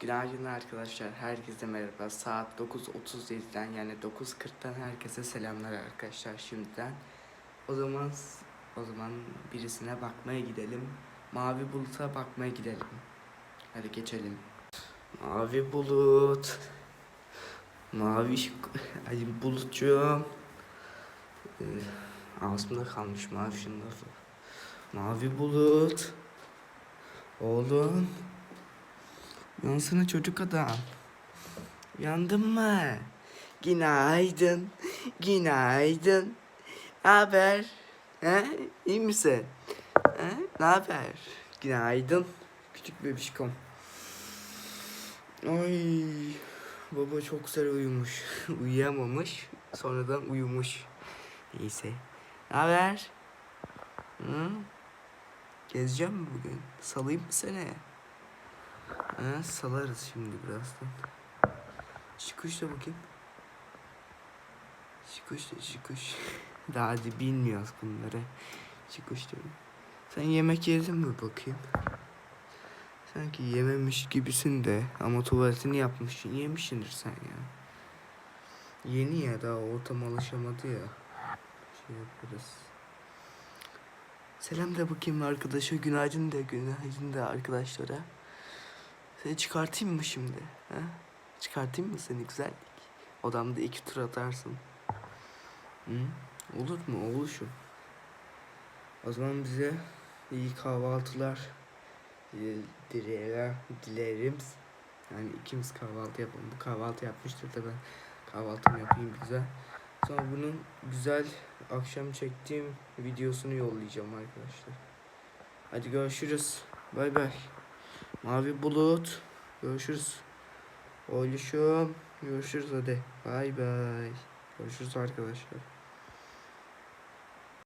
Günaydın arkadaşlar. Herkese merhaba. Saat 9.37'den yani 9.40'dan herkese selamlar arkadaşlar şimdiden. O zaman o zaman birisine bakmaya gidelim. Mavi buluta bakmaya gidelim. Hadi geçelim. Mavi bulut. Mavi Ay bulutçuğum. Ee, ağzımda kalmış mavi şunun lafı. Mavi bulut. Oğlum. Yansana çocuk adam. Yandın mı? Günaydın. Günaydın. Ne haber? He? İyi misin? He? Ne haber? Günaydın. Küçük bebişkom. Ay. Baba çok güzel uyumuş. Uyuyamamış. Sonradan uyumuş. Neyse. Ne haber? Hı? Gezeceğim mi bugün? Salayım mı seni? Ha, salarız şimdi birazdan. Çıkış da bakayım. Çıkış da çıkış. Daha hadi bilmiyoruz bunları. Çıkış diyorum. Sen yemek yedin mi bakayım? Sanki yememiş gibisin de ama tuvaletini yapmışsın. Yemişsindir sen ya. Yeni ya daha ortam alışamadı ya. Şey yaparız. Selam da bakayım arkadaşa. Günaydın da günaydın da arkadaşlara. Seni çıkartayım mı şimdi? Ha? Çıkartayım mı seni güzellik? Odamda iki tur atarsın. Hı? Olur mu oğluşum? O zaman bize iyi kahvaltılar dile- dilerim. dilerim. Yani ikimiz kahvaltı yapalım. Bu kahvaltı yapmıştır da ben kahvaltımı yapayım güzel. Sonra bunun güzel akşam çektiğim videosunu yollayacağım arkadaşlar. Hadi görüşürüz. Bay bay. Mavi bulut. Görüşürüz. Oğluşum. Görüşürüz hadi. Bay bay. Görüşürüz arkadaşlar.